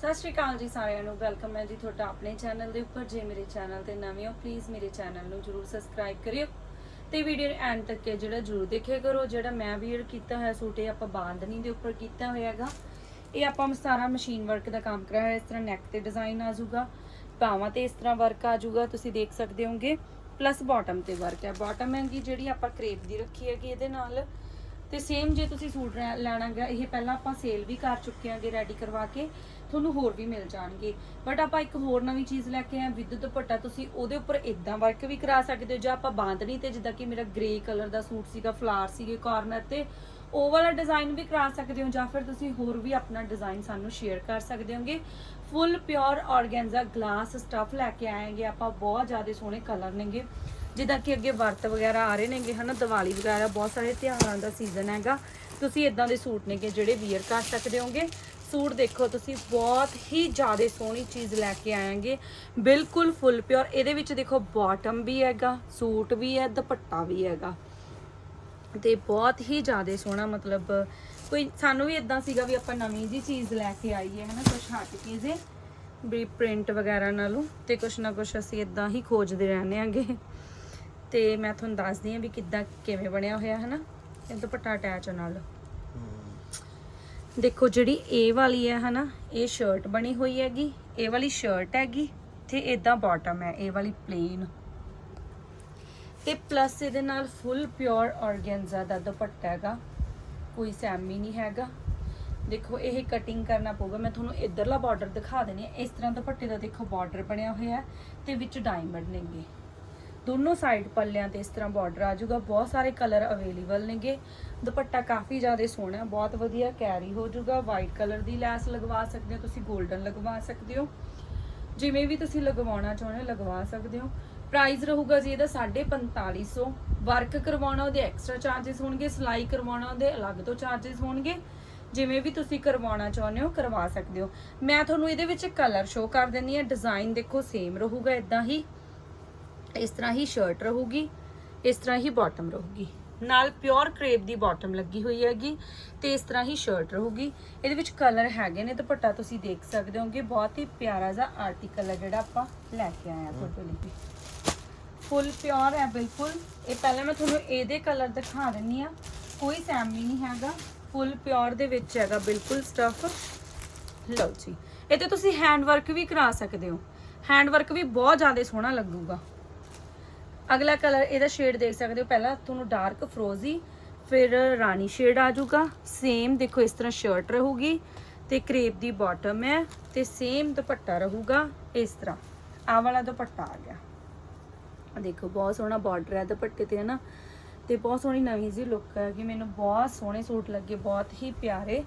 ਸਤਿ ਸ਼੍ਰੀ ਅਕਾਲ ਜੀ ਸਾਰਿਆਂ ਨੂੰ, ਵੈਲਕਮ ਹੈ ਜੀ ਤੁਹਾਡਾ ਆਪਣੇ ਚੈਨਲ ਦੇ ਉੱਪਰ। ਜੇ ਮੇਰੇ ਚੈਨਲ ਤੇ ਨਵੇਂ ਹੋ ਪਲੀਜ਼ ਮੇਰੇ ਚੈਨਲ ਨੂੰ ਜਰੂਰ ਸਬਸਕ੍ਰਾਈਬ ਕਰਿਓ ਤੇ ਵੀਡੀਓ ਨੂੰ ਐਂਡ ਤੱਕ ਇਹ ਜਿਹੜਾ ਜਰੂਰ ਦੇਖਿਆ ਕਰੋ। ਜਿਹੜਾ ਮੈਂ ਵੀਅਰ ਕੀਤਾ ਹੋਇਆ, ਸੂਟ ਇਹ ਆਪਾਂ ਬਾਂਦਨੀ ਦੇ ਉੱਪਰ ਕੀਤਾ ਹੋਇਆ ਹੈਗਾ। ਇਹ ਆਪਾਂ ਸਾਰਾ ਮਸ਼ੀਨ ਵਰਕ ਦਾ ਕੰਮ ਕਰਾਇਆ ਹੈ ਇਸ ਤਰ੍ਹਾਂ ਨੈਕ ਤੇ ਡਿਜ਼ਾਈਨ ਆ ਜਾਊਗਾ, ਬਾਹਾਂ ਤੇ ਇਸ ਤਰ੍ਹਾਂ ਵਰਕ ਆ ਜਾਊਗਾ, ਤੁਸੀਂ ਦੇਖ ਸਕਦੇ ਹੋਗੇ ਪਲੱਸ ਬਾਟਮ ਤੇ ਵਰਕ ਹੈ। ਬਾਟਮ ਹੈਗੀ ਜਿਹੜੀ ਆਪਾਂ ਕ੍ਰੇਪ ਦੀ ਰੱਖੀ ਹੈਗੀ ਇਹਦੇ ਨਾਲ। ਤੇ ਸੇਮ ਜੇ ਤੁਸੀਂ ਸੂਟ ਲੈ- ਲੈਣਾ ਗਾ ਇਹ ਪਹਿਲਾਂ ਆਪਾਂ ਸੇਲ ਵੀ ਕਰ ਚੁੱਕੇ ਆਂਗੇ ਰੈਡੀ ਕਰਵਾ ਕੇ। ਤੁਹਾਨੂੰ ਹੋਰ ਵੀ ਮਿਲ ਜਾਣਗੇ। ਬਟ ਆਪਾਂ ਇੱਕ ਹੋਰ ਨਵੀਂ ਚੀਜ਼ ਲੈ ਕੇ ਆਏ ਵਿਦ ਦੁਪੱਟਾ ਤੁਸੀਂ ਉਹਦੇ ਉੱਪਰ ਇਦਾਂ ਵਰਕ ਵੀ ਕਰਾ ਸਕਦੇ ਹੋ। ਜਾਂ ਆਪਾਂ ਬਾਂਦਣੀ ਤੇ ਜਿੱਦਾਂ ਕਿ ਮੇਰਾ ਗ੍ਰੇ ਕਲਰ ਦਾ ਸੂਟ ਸੀਗਾ ਫਲਾਰ ਸੀਗੇ ਕਾਰਨਰ ਤੇ, ਉਹ ਵਾਲਾ ਡਿਜ਼ਾਈਨ ਵੀ ਕਰਾ ਸਕਦੇ ਹੋ। ਜਾਂ ਫਿਰ ਤੁਸੀਂ ਹੋਰ ਵੀ ਆਪਣਾ ਡਿਜ਼ਾਈਨ ਸਾਨੂੰ ਸ਼ੇਅਰ ਕਰ ਸਕਦੇ ਹੋਗੇ। Full pure organza glass stuff ਲੈ ਕੇ ਆਏਗੇ ਆਪਾਂ ਬਹੁਤ ਜ਼ਿਆਦਾ ਸੋਹਣੇ ਕਲਰ ਨੇਗੇ। ਜਿੱਦਾਂ ਕਿ ਅੱਗੇ ਵਰਤ ਵਗੈਰਾ ਆ ਰਹੇ ਨੇਗੇ, ਹਨਾ? ਦੀਵਾਲੀ ਵਗੈਰਾ ਬਹੁਤ ਸਾਰੇ ਤਿਉਹਾਰਾਂ ਦਾ ਸੀਜ਼ਨ ਹੈਗਾ। ਤੁਸੀਂ ਇਦਾਂ ਦੇ ਸੂਟ ਨੇਗੇ ਜਿਹੜੇ ਵੀਅਰ ਕਰ ਸਕਦੇ ਹੋਗੇ। ਸੂਟ ਦੇਖੋ, ਤੁਸੀਂ ਬਹੁਤ ਹੀ ਜ਼ਿਆਦਾ ਸੋਹਣੀ ਚੀਜ਼ ਲੈ ਕੇ ਆਏਗੇ। ਬਿਲਕੁਲ ਫੁੱਲ ਪਿਓਰ ਇਹਦੇ ਵਿੱਚ ਦੇਖੋ ਬਾਟਮ ਵੀ ਹੈਗਾ, ਸੂਟ ਵੀ ਹੈ, ਦੁਪੱਟਾ ਵੀ ਹੈਗਾ। ਤੇ ਬਹੁਤ ਹੀ ਜ਼ਿਆਦਾ ਸੋਹਣਾ, ਮਤਲਬ ਕੋਈ ਸਾਨੂੰ ਵੀ ਇਦਾਂ ਸੀਗਾ ਵੀ ਆਪਾਂ ਨਵੀਂ ਜੀ ਚੀਜ਼ ਲੈ ਕੇ ਆਈਏ, ਹਨਾ ਕੁਝ ਹਟ ਕੇ ਜੇ, ਵੀ ਪ੍ਰਿੰਟ ਵਗੈਰਾ ਨਾਲੋਂ, ਤੇ ਕੁਛ ਨਾ ਕੁਛ ਅਸੀਂ ਇਦਾਂ ਹੀ ਖੋਜਦੇ ਰਹਿੰਦੇ ਆਂਗੇ। ਤੇ ਮੈਂ ਤੁਹਾਨੂੰ ਦੱਸਦੀ ਹਾਂ ਵੀ ਕਿੱਦਾਂ ਕਿਵੇਂ ਬਣਿਆ ਹੋਇਆ, ਹਨਾ, ਇਹ ਦੁਪੱਟਾ ਅਟੈਚ ਨਾਲ। ਦੇਖੋ ਜਿਹੜੀ ਇਹ ਵਾਲੀ ਹੈ ਹਨਾ, ਇਹ ਸ਼ਰਟ ਬਣੀ ਹੋਈ ਹੈਗੀ ਇਹ ਵਾਲੀ ਸ਼ਰਟ ਹੈਗੀ ਤੇ ਇਦਾਂ ਬਾਟਮ ਹੈ ਇਹ ਵਾਲੀ ਪਲੇਨ ਤੇ ਪਲੱਸ ਇਹਦੇ ਨਾਲ ਫੁੱਲ ਪਿਓਰ ਆਰਗੈਂਜ਼ਾ ਦਾ ਦੁਪੱਟਾ ਹੈਗਾ, ਕੋਈ ਸੈਮੀ ਨਹੀਂ ਹੈਗਾ। ਦੇਖੋ ਇਹ ਕਟਿੰਗ ਕਰਨਾ ਪਊਗਾ, ਮੈਂ ਤੁਹਾਨੂੰ ਇਧਰਲਾ ਬਾਰਡਰ ਦਿਖਾ ਦਿੰਦੀ ਹਾਂ, ਇਸ ਤਰ੍ਹਾਂ ਦੁਪੱਟੇ ਦਾ ਦੇਖੋ ਬਾਰਡਰ ਬਣਿਆ ਹੋਇਆ ਹੈ ਤੇ ਵਿੱਚ ਡਾਇਮੰਡ ਨੇਗੇ। ਦੋਨੋਂ ਸਾਈਡ ਪੱਲਿਆਂ ਤੇ ਇਸ ਤਰ੍ਹਾਂ ਬਾਰਡਰ ਆ ਜਾਊਗਾ। ਬਹੁਤ ਸਾਰੇ ਕਲਰ ਅਵੇਲੇਬਲ ਨੇਗੇ। ਦੁਪੱਟਾ ਕਾਫੀ ਜ਼ਿਆਦਾ ਸੋਹਣਾ ਬਹੁਤ ਵਧੀਆ ਕੈਰੀ ਹੋ ਜਾਊਗਾ। ਵਾਈਟ ਕਲਰ ਦੀ ਲੈਸ ਲਗਵਾ ਸਕਦੇ ਹੋ, ਤੁਸੀਂ 골ਡਨ ਲਗਵਾ ਸਕਦੇ ਹੋ। ਜਿਵੇਂ ਵੀ ਤੁਸੀਂ ਲਗਵਾਉਣਾ ਚਾਹੁੰਦੇ ਹੋ, ਲਗਵਾ ਸਕਦੇ ਹੋ। ਪ੍ਰਾਈਸ ਰਹੂਗਾ ਜੀ ਇਹਦਾ 4500 ਵਰਕ ਕਰਵਾਉਣਾ, ਉਹਦੇ ਐਕਸਟਰਾ ਚਾਰजेस ਹੋਣਗੇ। ਸਿਲਾਈ ਕਰਵਾਉਣਾ, ਉਹਦੇ ਅਲੱਗ ਤੋਂ ਚਾਰजेस ਹੋਣਗੇ। ਜਿਵੇਂ ਵੀ ਤੁਸੀਂ ਕਰਵਾਉਣਾ ਚਾਹੁੰਦੇ ਹੋ, ਕਰਵਾ ਸਕਦੇ ਹੋ। ਮੈਂ ਤੁਹਾਨੂੰ ਇਹਦੇ ਵਿੱਚ ਕਲਰ ਸ਼ੋ ਕਰ ਦਿੰਦੀ ਹਾਂ। ਡਿਜ਼ਾਈਨ ਦੇਖੋ ਸੇਮ ਰਹੂਗਾ ਇਦਾਂ ਹੀ। ਇਸ ਤਰ੍ਹਾਂ ਹੀ ਸ਼ਰਟ ਰਹੂਗੀ ਇਸ ਤਰ੍ਹਾਂ ਹੀ ਬਾਟਮ ਰਹੂਗੀ। ਨਾਲ ਪਿਓਰ ਕ੍ਰੇਪ ਦੀ ਬਾਟਮ ਲੱਗੀ ਹੋਈ ਹੈਗੀ ਤੇ ਇਸ ਤਰ੍ਹਾਂ ਹੀ ਸ਼ਰਟ ਰਹੂਗੀ। ਇਹਦੇ ਵਿੱਚ ਕਲਰ ਹੈਗੇ ਨੇ ਦੁਪੱਟਾ ਤੁਸੀਂ ਦੇਖ ਸਕਦੇ ਹੋਗੇ ਬਹੁਤ ਹੀ ਪਿਆਰਾ ਜਿਹਾ ਆਰਟੀਕਲ ਹੈ ਜਿਹੜਾ ਆਪਾਂ ਲੈ ਕੇ ਆਏ ਆ ਤੁਹਾਡੇ ਲਈ। ਫੁੱਲ ਪਿਓਰ ਹੈ ਬਿਲਕੁਲ। ਇਹ ਪਹਿਲਾਂ ਮੈਂ ਤੁਹਾਨੂੰ ਇਹਦੇ ਕਲਰ ਦਿਖਾ ਦਿੰਨੀ ਆ ਕੋਈ ਸੈਮੀ ਨਹੀਂ ਹੈਗਾ। ਫੁੱਲ ਪਿਓਰ ਦੇ ਵਿੱਚ ਹੈਗਾ ਬਿਲਕੁਲ ਸਟਫ ਲਓ ਜੀ। ਇਹ ਤੇ ਤੁਸੀਂ ਹੈਂਡ ਵਰਕ ਵੀ ਕਰਾ ਸਕਦੇ ਹੋ। ਹੈਂਡ ਵਰਕ ਵੀ ਬਹੁਤ ਜ਼ਿਆਦਾ ਸੋਹਣਾ ਲੱਗੂਗਾ। ਅਗਲਾ ਕਲਰ ਇਹਦਾ ਸ਼ੇਡ ਦੇਖ ਸਕਦੇ ਹੋ। ਪਹਿਲਾਂ ਤੁਹਾਨੂੰ ਡਾਰਕ ਫਰੋਜ਼ੀ ਫਿਰ ਰਾਣੀ ਸ਼ੇਡ ਆ ਜਾਊਗਾ। ਸੇਮ ਦੇਖੋ, ਇਸ ਤਰ੍ਹਾਂ ਸ਼ਰਟ ਰਹੂਗੀ ਤੇ ਕ੍ਰੇਪ ਦੀ ਬਾਟਮ ਹੈ ਤੇ ਸੇਮ ਦੁਪੱਟਾ ਰਹੂਗਾ ਇਸ ਤਰ੍ਹਾਂ। ਆ ਵਾਲਾ ਦੁਪੱਟਾ ਆ ਗਿਆ। ਦੇਖੋ, ਬਹੁਤ ਸੋਹਣਾ ਬਾਰਡਰ ਹੈ ਦੁਪੱਟੇ ਤੇ, ਹਨਾ? ਤੇ ਬਹੁਤ ਸੋਹਣੀ ਨਵੀਂ ਜੀ ਲੁੱਕ ਹੈ ਕਿ ਮੈਨੂੰ ਬਹੁਤ ਸੋਹਣੇ ਸੂਟ ਲੱਗੇ, ਬਹੁਤ ਹੀ ਪਿਆਰੇ।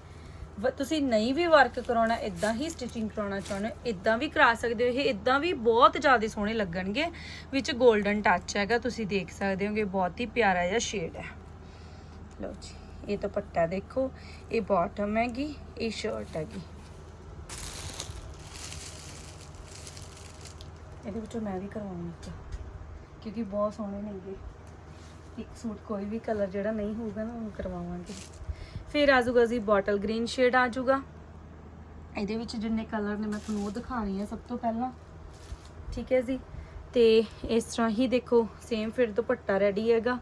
ਤੁਸੀਂ ਨਹੀਂ ਵੀ ਵਰਕ ਕਰਾਉਣਾ ਇਦਾਂ ਹੀ ਸਟਿਚਿੰਗ ਕਰਾਉਣਾ ਚਾਹੁੰਦੇ ਹੋ ਇਦਾਂ ਵੀ ਕਰਾ ਸਕਦੇ ਹੋ, ਇਹ ਇਦਾਂ ਵੀ ਬਹੁਤ ਜ਼ਿਆਦਾ ਸੋਹਣੇ ਲੱਗਣਗੇ, ਵਿੱਚ 골ਡਨ ਟੱਚ ਹੈਗਾ, ਤੁਸੀਂ ਦੇਖ ਸਕਦੇ ਹੋਗੇ, ਬਹੁਤ ਹੀ ਪਿਆਰਾ ਜਿਹਾ ਸ਼ੇਡ ਹੈ। ਲਓ ਜੀ, ਇਹ ਦੁਪੱਟਾ ਦੇਖੋ, ਇਹ ਬਾਟਮ ਹੈਗੀ, ਇਹ ਸ਼ਰਟ ਹੈਗੀ। ਇਹਦੇ ਵਿੱਚੋਂ ਮੈਂ ਵੀ ਕਰਵਾਉਣੀ ਕਿਉਂਕਿ ਬਹੁਤ ਸੋਹਣੇ ਨੇਗੇ। ਇੱਕ ਸੂਟ ਕੋਈ ਵੀ ਕਲਰ ਜਿਹੜਾ ਨਹੀਂ ਹੋਊਗਾ ਨਾ ਉਹ ਕਰਵਾਵਾਂਗੇ। ਫਿਰ ਆ ਜਾਊਗਾ ਜੀ ਬੋਟਲ ਗ੍ਰੀਨ ਸ਼ੇਡ ਆ ਜਾਊਗਾ। ਇਹਦੇ ਵਿੱਚ ਜਿੰਨੇ ਕਲਰ ਨੇ ਮੈਂ ਤੁਹਾਨੂੰ ਉਹ ਦਿਖਾਣੀ ਹੈ ਸਭ ਤੋਂ ਪਹਿਲਾਂ। ਠੀਕ ਹੈ ਜੀ। ਤੇ ਇਸ ਤਰ੍ਹਾਂ ਹੀ ਦੇਖੋ ਸੇਮ ਫਿਰ ਦੁਪੱਟਾ ਰੈਡੀ ਹੈਗਾ।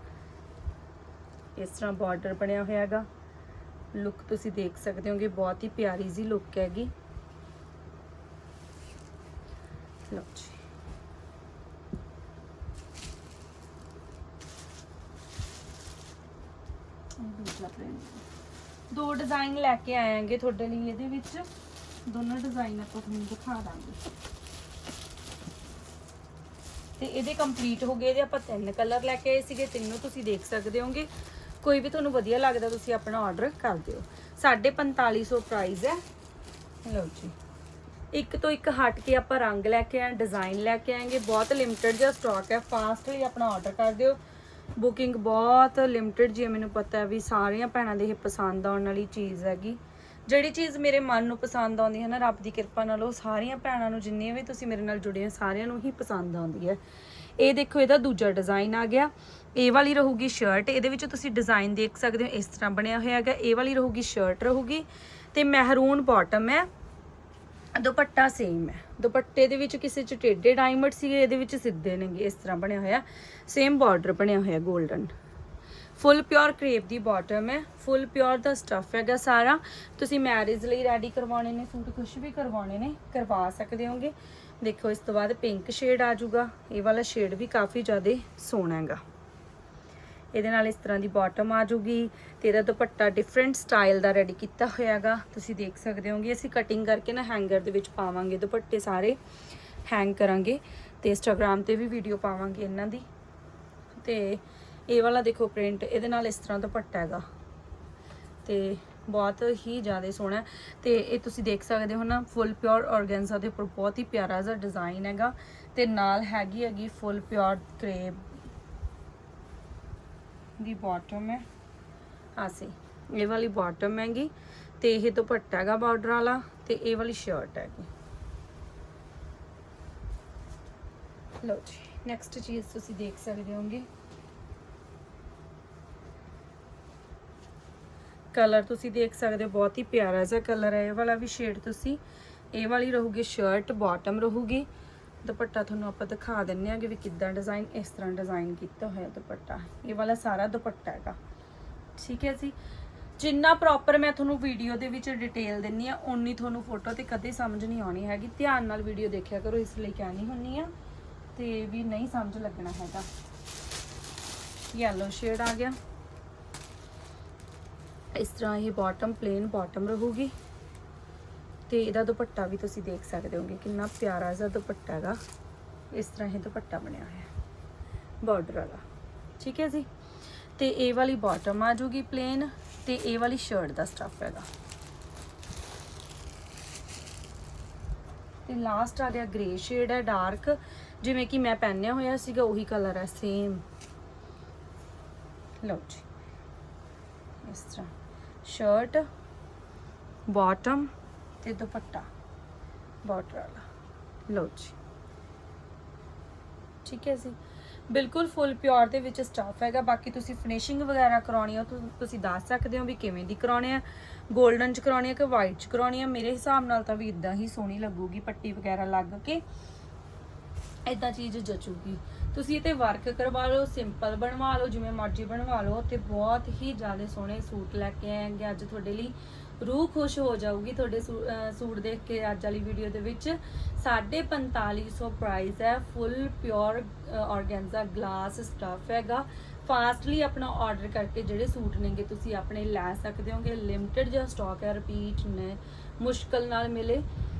ਇਸ ਤਰ੍ਹਾਂ ਬਾਰਡਰ ਬਣਿਆ ਹੋਇਆ ਹੈਗਾ। ਲੁੱਕ ਤੁਸੀਂ ਦੇਖ ਸਕਦੇ ਹੋਗੇ ਬਹੁਤ ਹੀ ਪਿਆਰੀ ਜੀ ਲੁੱਕ ਹੈਗੀ। ਲਓ ਜੀ। ਇਹ ਦੂਸਰਾ print। ਦੋ ਡਿਜ਼ਾਈਨ ਲੈ ਕੇ ਆਏਾਂਗੇ ਤੁਹਾਡੇ ਲਈ ਇਹਦੇ ਵਿੱਚ। ਦੋਨੋਂ ਡਿਜ਼ਾਈਨ ਆਪਾਂ ਤੁਹਾਨੂੰ ਦਿਖਾ ਦਾਂਗੇ। ਤੇ ਇਹਦੇ ਕੰਪਲੀਟ ਹੋ ਗਏ, ਇਹਦੇ ਆਪਾਂ ਤਿੰਨ ਕਲਰ ਲੈ ਕੇ ਆਏ ਸੀਗੇ, ਤਿੰਨੋਂ ਤੁਸੀਂ ਦੇਖ ਸਕਦੇ ਹੋਗੇ। ਕੋਈ ਵੀ ਤੁਹਾਨੂੰ ਵਧੀਆ ਲੱਗਦਾ, ਤੁਸੀਂ ਆਪਣਾ ਆਰਡਰ ਕਰ ਦਿਓ। 4550 ਪ੍ਰਾਈਸ ਹੈ। ਲਓ ਜੀ। ਇੱਕ ਤੋਂ ਇੱਕ ਹਟ ਕੇ ਆਪਾਂ ਰੰਗ ਲੈ ਕੇ ਆਏ ਡਿਜ਼ਾਈਨ ਲੈ ਕੇ ਆਏਗੇ। ਬਹੁਤ ਲਿਮਟਿਡ ਜਿਹਾ ਸਟਾਕ ਹੈ ਫਾਸਟਲੀ ਆਪਣਾ ਆਰਡਰ ਕਰ ਦਿਓ। ਬੁਕਿੰਗ ਬਹੁਤ ਲਿਮਟਿਡ ਜੀ ਹੈ, ਮੈਨੂੰ ਪਤਾ ਹੈ ਵੀ ਸਾਰੀਆਂ ਭੈਣਾਂ ਦੇ ਇਹ ਪਸੰਦ ਆਉਣ ਵਾਲੀ ਚੀਜ਼ ਹੈਗੀ। ਜਿਹੜੀ ਚੀਜ਼ ਮੇਰੇ ਮਨ ਨੂੰ ਪਸੰਦ ਆਉਂਦੀ ਹੈ ਨਾ, ਰੱਬ ਦੀ ਕਿਰਪਾ ਨਾਲ, ਉਹ ਸਾਰੀਆਂ ਭੈਣਾਂ ਨੂੰ ਜਿੰਨੀਆਂ ਵੀ ਤੁਸੀਂ ਮੇਰੇ ਨਾਲ ਜੁੜੇ ਹੋ ਸਾਰਿਆਂ ਨੂੰ ਹੀ ਪਸੰਦ ਆਉਂਦੀ ਹੈ। ਇਹ ਦੇਖੋ, ਇਹਦਾ ਦੂਜਾ ਡਿਜ਼ਾਈਨ ਆ ਗਿਆ। ਇਹ ਵਾਲੀ ਰਹੂਗੀ ਸ਼ਰਟ ਇਹਦੇ ਵਿੱਚ ਤੁਸੀਂ ਡਿਜ਼ਾਈਨ ਦੇਖ ਸਕਦੇ ਹੋ, ਇਸ ਤਰ੍ਹਾਂ ਬਣਿਆ ਹੋਇਆ ਹੈਗਾ। ਇਹ ਵਾਲੀ ਰਹੂਗੀ ਸ਼ਰਟ ਰਹੂਗੀ ਤੇ ਮਹਿਰੂਨ ਬਾਟਮ ਹੈ। ਦੁਪੱਟਾ ਸੇਮ ਹੈ। ਦੁਪੱਟੇ ਦੇ ਵਿੱਚ ਕਿਸੇ ਚ ਟੇਡੇ ਡਾਇਮੰਡ ਸੀਗੇ, ਇਹਦੇ ਵਿੱਚ ਸਿੱਧੇ ਨੇਗੇ, ਇਸ ਤਰ੍ਹਾਂ ਬਣਿਆ ਹੋਇਆ। ਸੇਮ ਬਾਰਡਰ ਬਣਿਆ ਹੋਇਆ 골ਡਨ ਫੁੱਲ ਪਿਓਰ ਕ੍ਰੇਪ ਦੀ ਬਾਟਮ ਹੈ। ਫੁੱਲ ਪਿਓਰ ਦਾ ਸਟਫ ਹੈਗਾ ਸਾਰਾ। ਤੁਸੀਂ ਮੈਰਿਜ ਲਈ ਰੈਡੀ ਕਰਵਾਉਣੇ ਨੇ, ਸੂਟ ਕੁਝ ਵੀ ਕਰਵਾਉਣੇ ਨੇ, ਕਰਵਾ ਸਕਦੇ ਹੋਗੇ। ਦੇਖੋ, ਇਸ ਤੋਂ ਬਾਅਦ ਪਿੰਕ ਸ਼ੇਡ ਆ ਜਾਊਗਾ। ਇਹ ਵਾਲਾ ਸ਼ੇਡ ਵੀ ਕਾਫੀ ਜ਼ਿਆਦਾ ਸੋਹਣਾ ਹੈਗਾ। ਇਹਦੇ ਨਾਲ ਇਸ ਤਰ੍ਹਾਂ ਦੀ ਬਾਟਮ ਆ ਜੂਗੀ ਤੇ ਇਹਦਾ ਦੁਪੱਟਾ ਡਿਫਰੈਂਟ ਸਟਾਈਲ ਦਾ ਰੈਡੀ ਕੀਤਾ ਹੋਇਆਗਾ। ਤੁਸੀਂ ਦੇਖ ਸਕਦੇ ਹੋਗੇ, ਅਸੀਂ ਕਟਿੰਗ ਕਰਕੇ ਨਾ ਹੈਂਗਰ ਦੇ ਵਿੱਚ ਪਾਵਾਂਗੇ ਦੁਪੱਟੇ ਸਾਰੇ ਹੈਂਗ ਕਰਾਂਗੇ ਤੇ ਇੰਸਟਾਗ੍ਰam ਤੇ ਵੀ ਵੀਡੀਓ ਪਾਵਾਂਗੇ ਇਹਨਾਂ ਦੀ। ਤੇ ਇਹ ਵਾਲਾ ਦੇਖੋ ਪ੍ਰਿੰਟ ਇਹਦੇ ਨਾਲ ਇਸ ਤਰ੍ਹਾਂ ਦੁਪੱਟਾ ਹੈਗਾ। ਤੇ ਬਹੁਤ ਹੀ ਜ਼ਿਆਦਾ ਸੋਹਣਾ ਹੈ। ਤੇ ਇਹ ਤੁਸੀਂ ਦੇਖ ਸਕਦੇ ਹੋ ਨਾ ਫੁੱਲ ਪਿਓਰ ਆਰਗੈਂਜ਼ਾ ਦੇ ਉੱਪਰ ਬਹੁਤ ਹੀ ਪਿਆਰਾ ਜਿਹਾ ਡਿਜ਼ਾਈਨ ਹੈਗਾ ਤੇ ਨਾਲ ਹੈਗੀ ਹੈਗੀ ਫੁੱਲ ਪਿਓਰ ਕਰੇਪ ਦੀ ਬਾਟਮ ਹੈ। ਆਸੀ ਇਹ ਵਾਲੀ ਬਾਟਮ ਹੈਗੀ ਤੇ ਇਹ ਦੁਪੱਟਾ ਹੈਗਾ ਬਾਰਡਰ ਵਾਲਾ ਤੇ ਇਹ ਵਾਲੀ ਸ਼ਰਟ ਹੈਗੀ। ਲਓ ਜੀ ਨੈਕਸਟ ਚੀਜ਼ ਤੁਸੀਂ ਦੇਖ ਸਕਦੇ ਹੋਗੇ। ਕਲਰ ਤੁਸੀਂ ਦੇਖ ਸਕਦੇ ਹੋ, ਬਹੁਤ ਹੀ ਪਿਆਰਾ ਜਿਹਾ ਕਲਰ ਹੈ। ਇਹ ਵਾਲਾ ਵੀ ਸ਼ੇਡ ਤੁਸੀਂ, ਇਹ ਵਾਲੀ ਰਹੂਗੀ ਸ਼ਰਟ ਬਾਟਮ ਰਹੂਗੀ। ਦੁਪੱਟਾ ਤੁਹਾਨੂੰ ਆਪਾਂ ਦਿਖਾ ਦਿੰਨੇ ਆਗੇ ਵੀ ਕਿੱਦਾਂ ਡਿਜ਼ਾਈਨ ਇਸ ਤਰ੍ਹਾਂ ਡਿਜ਼ਾਈਨ ਕੀਤਾ ਹੋਇਆ ਦੁਪੱਟਾ। ਇਹ ਵਾਲਾ ਸਾਰਾ ਦੁਪੱਟਾ ਹੈਗਾ। ਠੀਕ ਹੈ ਜੀ? ਜਿੰਨਾ ਪ੍ਰੋਪਰ ਮੈਂ ਤੁਹਾਨੂੰ ਵੀਡੀਓ ਦੇ ਵਿੱਚ ਡਿਟੇਲ ਦਿੰਨੀ ਆ, ਓਨੀ ਤੁਹਾਨੂੰ ਫੋਟੋ ਤੇ ਕਦੇ ਸਮਝ ਨਹੀਂ ਆਉਣੀ ਹੈਗੀ। ਧਿਆਨ ਨਾਲ ਵੀਡੀਓ ਦੇਖਿਆ ਕਰੋ, ਇਸ ਲਈ ਕਹਿਣੀ ਹੁੰਨੀ ਆ। ਤੇ ਵੀ ਨਹੀਂ ਸਮਝ ਲੱਗਣਾ ਹੈਗਾ। ਯੈਲੋ ਸ਼ੇਡ ਆ ਗਿਆ। ਇਸ ਤਰ੍ਹਾਂ ਇਹ ਬਾਟਮ ਪਲੇਨ ਬਾਟਮ ਰਹੂਗੀ। ਤੇ ਇਹਦਾ ਦੁਪੱਟਾ ਵੀ ਤੁਸੀਂ ਦੇਖ ਸਕਦੇ ਹੋਗੇ, ਕਿੰਨਾ ਪਿਆਰਾ ਜਿਹਾ ਦੁਪੱਟਾ ਹੈਗਾ। ਇਸ ਤਰ੍ਹਾਂ ਇਹ ਦੁਪੱਟਾ ਬਣਿਆ ਹੋਇਆ ਹੈ। ਬਾਰਡਰ ਵਾਲਾ। ਠੀਕ ਹੈ ਜੀ? ਤੇ ਇਹ ਵਾਲੀ ਬਾਟਮ ਆ ਜੂਗੀ ਪਲੇਨ ਤੇ ਇਹ ਵਾਲੀ ਸ਼ਰਟ ਦਾ ਸਟਫ ਹੈਗਾ। ਤੇ ਲਾਸਟ ਆ ਗਿਆ ਗ੍ਰੇ ਸ਼ੇਡ ਹੈ ਡਾਰਕ ਜਿਵੇਂ ਕਿ ਮੈਂ ਪਹਿਨਿਆ ਹੋਇਆ ਸੀਗਾ, ਉਹੀ ਕਲਰ ਹੈ ਸੇਮ ਲਓ ਜੀ। ਇਸ ਤਰ੍ਹਾਂ। ਸ਼ਰਟ ਬਾਟਮ ਤੇ ਦੁਪੱਟਾ ਬਾਰਡਰ ਵਾਲਾ। ਲਓ ਜੀ। ਠੀਕ ਹੈ ਜੀ। ਬਿਲਕੁਲ ਫੁੱਲ ਪਿਓਰ ਦੇ ਵਿੱਚ ਸਟਾਫ ਹੈਗਾ। ਬਾਕੀ ਤੁਸੀਂ ਫਿਨਿਸ਼ਿੰਗ ਵਗੈਰਾ ਕਰਾਉਣੀ ਆ ਤੁਸੀਂ ਦੱਸ ਸਕਦੇ ਹੋ ਵੀ ਕਿਵੇਂ ਦੀ ਕਰਾਉਣੀ ਆ। 골ਡਨ ਚ ਕਰਾਉਣੀ ਆ ਕਿ ਵਾਈਟ ਚ ਕਰਾਉਣੀ ਆ? ਮੇਰੇ ਹਿਸਾਬ ਨਾਲ ਤਾਂ ਵੀ ਇਦਾਂ ਹੀ ਸੋਹਣੀ ਲੱਗੂਗੀ, ਪੱਟੀ ਵਗੈਰਾ ਲੱਗ ਕੇ। ਇਦਾਂ ਚੀਜ਼ ਜਚੂਗੀ। ਤੁਸੀਂ ਇਹ ਤੇ ਵਰਕ ਕਰਵਾ ਲਓ ਸਿੰਪਲ ਬਣਵਾ ਲਓ, ਜਿਵੇਂ ਮਰਜ਼ੀ ਬਣਵਾ ਲਓ ਤੇ ਬਹੁਤ ਹੀ ਜ਼ਿਆਦਾ ਸੋਹਣੇ ਸੂਟ ਲੈ ਕੇ ਆਏਗੇ ਅੱਜ ਤੁਹਾਡੇ ਲਈ। ਰੂਹ ਖੁਸ਼ ਹੋ ਜਾਊਗੀ ਤੁਹਾਡੇ ਸੂ- ਸੂਟ ਦੇਖ ਕੇ ਅੱਜ ਵਾਲੀ ਵੀਡੀਓ ਦੇ ਵਿੱਚ। 4550 ਪ੍ਰਾਈਸ ਹੈ full pure organza glass stuff ਹੈਗਾ। ਫਾਸਟਲੀ ਆਪਣਾ ਆਰਡਰ ਕਰਕੇ ਜਿਹੜੇ ਸੂਟ ਨੇਗੇ ਤੁਸੀਂ ਆਪਣੇ ਲੈ ਸਕਦੇ ਹੋਗੇ। ਲਿਮਟਿਡ ਜਿਹਾ ਸਟਾਕ ਹੈ ਰਿਪੀਟ ਨੇ, ਮੁਸ਼ਕਲ ਨਾਲ ਮਿਲੇ।